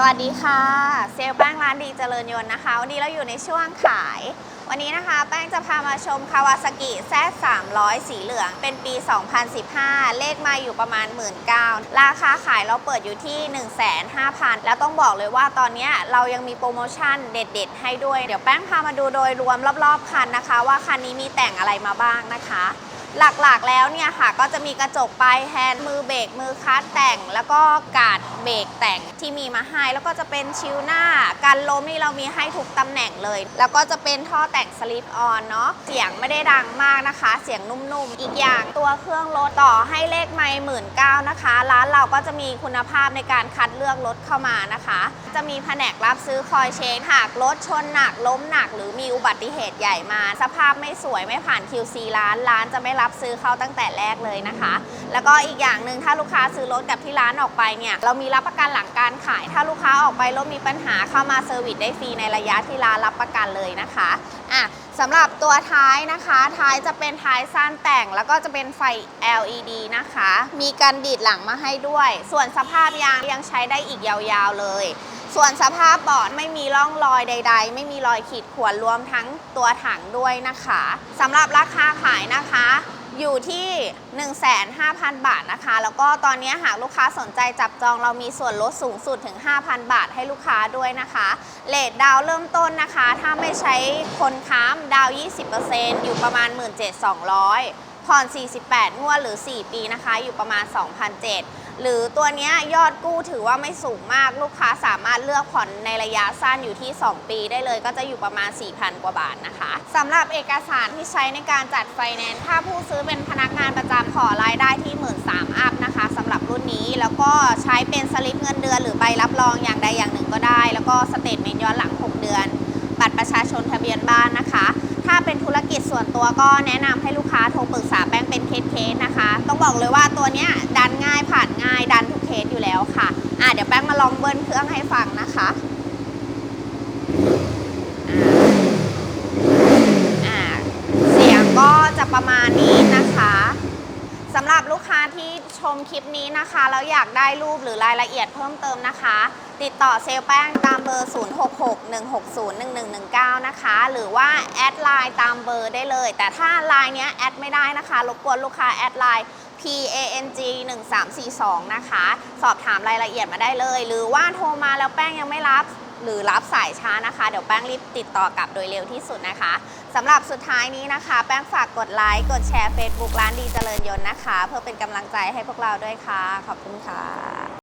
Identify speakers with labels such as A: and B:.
A: สวัสดีค่ะ เซลแป้งร้านดีเจริญยนต์นะคะ วันนี้เราอยู่ในช่วงขาย วันนี้นะคะ แป้งจะพามาชมคาวาซากิแซ300 สีเหลือง เป็นปี 2015 เลขมาอยู่ประมาณ 1 9 0 0ราคาขายเราเปิดอยู่ที่ 1,500 0 แล้วต้องบอกเลยว่าตอนนี้เรายังมีโปรโมชั่นเด็ด ๆ ให้ด้วย เดี๋ยวแป้งพามาดูโดยรวมรอบๆคันนะคะ ว่าคันนี้มีแต่งอะไรมาบ้างนะคะ หลักๆแล้วเนี่ยค่ะก็จะมีกระจกปลายแฮนด์มือเบรกมือคัสแต่ง แล้วก็การ์ดเบรกแต่งที่มีมาให้แล้วก็จะเป็นชิลหน้าการล้มนี่เรามีให้ทุกตำแหน่งเลย แล้วก็จะเป็นท่อแต่งสลิปออนเนาะเสียงไม่ได้ดังมากนะคะ เสียงนุ่มๆ อีกอย่างตัวเครื่องรถต่อให้เลขไม่หมื่นเก้านะคะ ร้านเราก็จะมีคุณภาพในการคัดเลือกรถเข้ามานะคะ จะมีแผนกรับซื้อคอยเช็คหากรถชนหนักล้มหนัก หรือมีอุบัติเหตุใหญ่มา สภาพไม่สวยไม่ผ่าน QC ร้านร้านจะไม่รับซื้อเขาตั้งแต่แรกเลยนะคะ แล้วก็อีกอย่างหนึ่งถ้าลูกค้าซื้อรถกับที่ร้านออกไปเนี่ยเรามีรับประกันหลังการขาย ถ้าลูกค้าออกไปรถมีปัญหาเข้ามาเซอร์วิสได้ฟรีในระยะที่ร้านรับประกันเลยนะคะอะสำหรับตัวท้ายนะคะ ท้ายจะเป็นท้ายสั้นแต่ง แล้วก็จะเป็นไฟ LED นะคะ มีกันดีดหลังมาให้ด้วย ส่วนสภาพยางยังใช้ได้อีกยาวๆเลย ส่วนสภาพเบาะไม่มีร่องรอยใด ๆ ไม่มีรอยขีดข่วนรวมทั้งตัวถังด้วยนะคะสำหรับราคาขายนะคะอยู่ที่ 15,000 บาทนะคะ แล้วก็ตอนนี้หากลูกค้าสนใจจับจองเรามีส่วนลดสูงสุดถึง 5,000 บาทให้ลูกค้าด้วยนะคะเลทดาวเริ่มต้นนะคะ ถ้าไม่ใช้คนค้ำดาวน์20%อยู่ประมาณ 17,200 ผ่อน 48 งวดหรือ 4 ปีนะคะ อยู่ประมาณ 2,007 หรือตัวนี้ยอดกู้ถือว่าไม่สูงมากลูกค้าสามารถเลือกผ่อนในระยะสั้นอยู่ที่ 2 ปีได้เลยก็จะอยู่ประมาณ 4,000 กว่าบาทนะคะสำหรับเอกสารที่ใช้ในการจัดไฟแนนซ์ถ้าผู้ซื้อเป็นพนักงานประจำขอรายได้ที่ 1 3ื่นอัพนะคะสำหรับรุ่นนี้แล้วก็ใช้เป็นสลิปเงินเดือนหรือใบรับรองอย่างใดอย่างหนึ่งก็ได้ แล้วก็สเตทเมนต์ย้อนหลัง 6 เดือน บัตรประชาชนทะเบียนบ้านนะคะ ถ้าเป็นธุรกิจส่วนตัวก็แนะนำให้ลูกค้าโทรปรึกษาแป้งเป็นเคสๆนะคะ ต้องบอกเลยว่าตัวเนี้ยดันง่ายผ่านง่ายดันทุกเคสอยู่แล้วค่ะอะเดี๋ยวแป้งมาลองเบิ้ลเครื่องให้ฟังนะคะอ่าอ่าเสียงก็จะประมาณนี้นะคะสำหรับลูกค้าที่ชมคลิปนี้นะคะแล้วอยากได้รูปหรือรายละเอียดเพิ่มเติมนะคะ ติดต่อเซลแป้งตามเบอร์ 0661601119 นะคะ หรือว่าแอดไลน์ตามเบอร์ได้เลย แต่ถ้าไลน์เนี้ยแอดไม่ได้นะคะรบกวนลูกค้าแอดไลน์ PANG 1342 นะคะ สอบถามรายละเอียดมาได้เลย หรือว่าโทรมาแล้วแป้งยังไม่รับหรือรับสายช้านะคะ เดี๋ยวแป้งรีบติดต่อกลับโดยเร็วที่สุดนะคะสำหรับสุดท้ายนี้นะคะ แป้งฝากกดไลค์ กดแชร์ Facebook ร้านดีเจริญยนต์นะคะ เพื่อเป็นกำลังใจให้พวกเราด้วยค่ะ ขอบคุณค่ะ